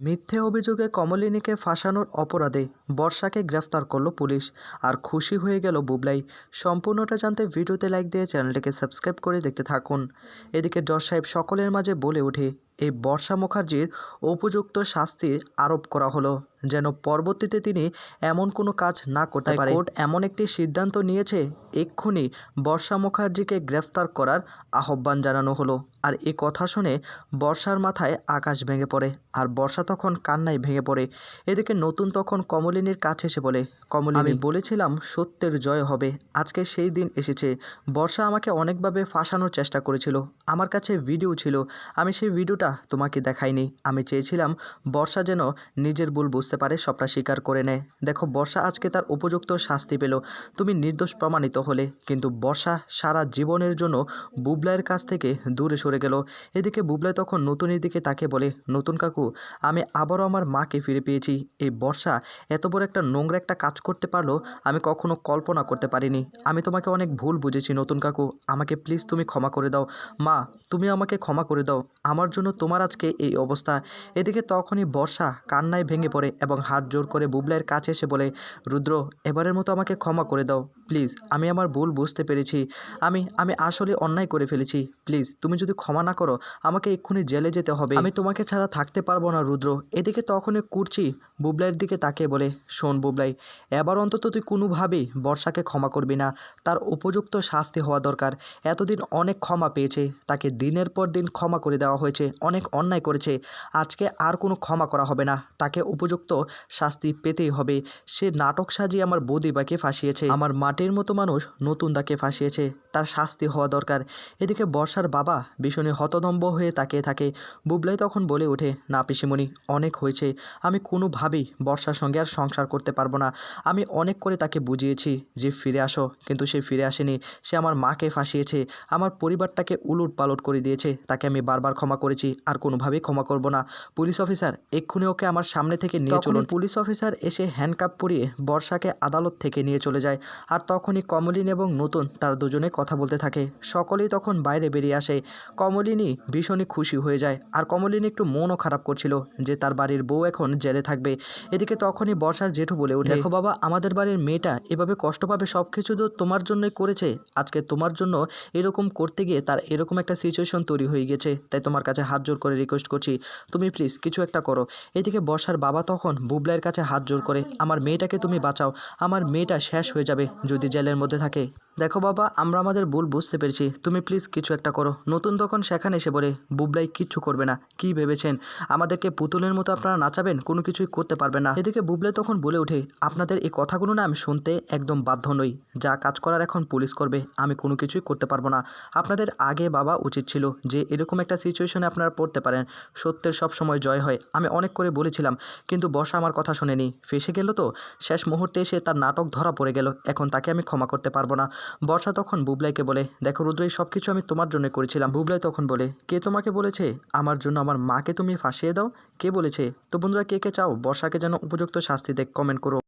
মিথ্যে অভিযোগে কমলিনীকে ফাঁসানোর অপরাধে বর্ষাকে গ্রেফতার করল পুলিশ। আর খুশি হয়ে গেল বুবলাই। সম্পূর্ণটা জানতে ভিডিওতে লাইক দিয়ে চ্যানেলটিকে সাবস্ক্রাইব করে দেখতে থাকুন। এদিকে ডর সাহেব সকলের মাঝে বলে ওঠে এই বর্ষা মুখার্জির উপযুক্ত শাস্তি আরোপ করা হলো যেন পরবর্তীতে তিনি এমন কোনো কাজ না করতে পারে। কোর্ট এমন একটি সিদ্ধান্ত নিয়েছে এক্ষুনি বর্ষা মুখার্জিকে গ্রেফতার করার আহ্বান জানানো হলো। আর এ কথা শুনে বর্ষার মাথায় আকাশ ভেঙে পড়ে আর বর্ষা তখন কান্নায় ভেঙে পড়ে। এদিকে নতুন তখন কমলিনীর কাছে এসে বলে কমলিনী আমি বলেছিলাম সত্যের জয় হবে আজকে সেই দিন এসেছে। বর্ষা আমাকে অনেকভাবে ফাঁসানোর চেষ্টা করেছিল আমার কাছে ভিডিও ছিল আমি সেই ভিডিওটা তোমাকে দেখাইনি। আমি চেয়েছিলাম বর্ষা যেন নিজের ভুল বুঝতে পারে, সবটা স্বীকার করে নেয়। দেখো, বর্ষা আজকে তার উপযুক্ত শাস্তি পেল। তুমি নির্দোষ প্রমাণিত হলে, কিন্তু বর্ষা সারা জীবনের জন্য বুবলাইয়ের কাছ থেকে দূরে সরে গেল। এদিকে বুবলাই তখন নতুনের দিকে তাকে বলে, নতুন কাকু, আমি আবারও আমার মাকে ফিরে পেয়েছি। এই বর্ষা এত বড় একটা নোংরা একটা কাজ করতে পারল, আমি কখনো কল্পনা করতে পারিনি। আমি তোমাকে অনেক ভুল বুঝেছি নতুন কাকু। আমাকে প্লিজ তুমি ক্ষমা করে দাও। মা, তুমি আমাকে ক্ষমা করে দাও। আমার জন্য তোমার আজকে এই অবস্থা। এদিকে তখনই বর্ষা কান্নায় ভেঙে পড়ে এবং হাত জোর করে বুবলাইয়ের কাছে এসে বলে, রুদ্র, এবারের মতো আমাকে ক্ষমা করে দাও। প্লিজ, আমি আমার ভুল বুঝতে পেরেছি। আমি আমি আসলে অন্যায় করে ফেলেছি। প্লিজ, তুমি যদি ক্ষমা না করো, আমাকে এক্ষুনি জেলে যেতে হবে। আমি তোমাকে ছাড়া থাকতে পারব না, রুদ্র। এদিকে তখনই কুরচি বুবলাইয়ের দিকে তাকিয়ে বলে, শোন বুবলাই, এবার অন্তত তুই কোনোভাবেই বর্ষাকে ক্ষমা করবি না। তার উপযুক্ত শাস্তি হওয়া দরকার। এতদিন অনেক ক্ষমা পেয়েছে। তাকে দিনের পর দিন ক্ষমা করে দেওয়া হয়েছে। অনেক অন্যায় করেছে। আজকে আর কোনো ক্ষমা করা হবে না। তাকে উপযুক্ত শাস্তি পেতেই হবে। সে নাটক সাজিয়ে আমার বৌদিবাকে ফাঁসিয়েছে। আমার মাটির মতো মানুষ নতুন তাকে ফাঁসিয়েছে। তার শাস্তি হওয়া দরকার। এদিকে বর্ষার বাবা ভীষণই হতদম্ব হয়ে তাকিয়ে থাকে। বুবলাই তখন বলে ওঠে, না, পিসিমণি, অনেক হয়েছে। আমি কোনোভাবেই বর্ষার সঙ্গে আর সংসার করতে পারব না। আমি অনেক করে তাকে বুঝিয়েছি যে ফিরে আসো। কিন্তু সে ফিরে আসেনি। সে আমার মাকে ফাঁসিয়েছে। আমার পরিবারটাকে উলট পালট করে দিয়েছে। তাকে আমি বারবার ক্ষমা করেছি। আর কোনোভাবেই ক্ষমা করব না। পুলিশ অফিসার এক্ষুনি ওকে আমার সামনে থেকে নিয়ে চলুন। পুলিশ অফিসার এসে হ্যান্ডকাপ পরিয়ে বর্ষাকে আদালত থেকে নিয়ে চলে যায়। আর তখনই কমলিন এবং নতুন তার দুজনে কথা বলতে থাকে। সকলেই তখন বাইরে বেরিয়ে আসে। কমলিনী ভীষণই খুশি হয়ে যায়। আর কমলিনী একটু মনও খারাপ করছিল যে তার বাড়ির বউ এখন জেলে থাকবে। এদিকে তখনই বর্ষার জেঠু বলে ওঠে দেখো বাবা আমাদের বাড়ির মেয়েটা এভাবে কষ্ট পাবে সব কিছু তো তোমার জন্যই করেছে। আজকে তোমার জন্য এরকম করতে গিয়ে তার এরকম একটা সিচুয়েশন তৈরি হয়ে গেছে। তাই তোমার কাছে হাত জোর করে রিকোয়েস্ট করছি। তুমি প্লিজ কিছু একটা করো। এদিকে বর্ষার বাবা তখন বুবলাইয়ের কাছে হাত জোর করে, আমার মেয়েটাকে তুমি বাঁচাও। আমার মেয়েটা শেষ হয়ে যাবে যদি জেলের মধ্যে থাকে। দেখো বাবা, আমরা আমাদের ভুল বুঝতে পেরেছি। তুমি প্লিজ কিছু একটা করো। নতুন তখন সেখানে এসে বলে বুবলাই কিচ্ছু করবে না। কি ভেবেছেন? আমাদেরকে পুতুলের মতো আপনারা নাচাবেন? কোনো কিছুই করতে পারবেন না। এদিকে বুবলাই তখন বলে ওঠে, আপনাদের এই কথাগুলো না আমি শুনতে একদম বাধ্য নই। যা কাজ করার এখন পুলিশ করবে। আমি কোনো কিছুই করতে পারব না। আপনাদের আগে বাবা উচিত ছিল যে এরকম একটা সিচুয়েশনে আপনারা পড়তে পারেন সত্যের সব সময় জয় হয়। আমি অনেক করে বলেছিলাম, কিন্তু বর্ষা আমার কথা শোনেনি। ফেসে গেল তো? শেষ মুহূর্তে এসে তার নাটক ধরা পড়ে গেল। এখন তাকে আমি ক্ষমা করতে পারব না। বর্ষা তখন বুবলাইকে বলে, দেখো রুদ্র, এই সব কিছু আমি তোমার জন্য করেছিলাম। বুবলাই তখন বলে, কে তোমাকে বলেছে? আমার জন্য আমার মাকে তুমি ফাঁসিয়ে দাও? কে বলেছে? তো বন্ধুরা, কে কে চাও? বর্ষাকে যেন উপযুক্ত শাস্তি দেখ কমেন্ট করো।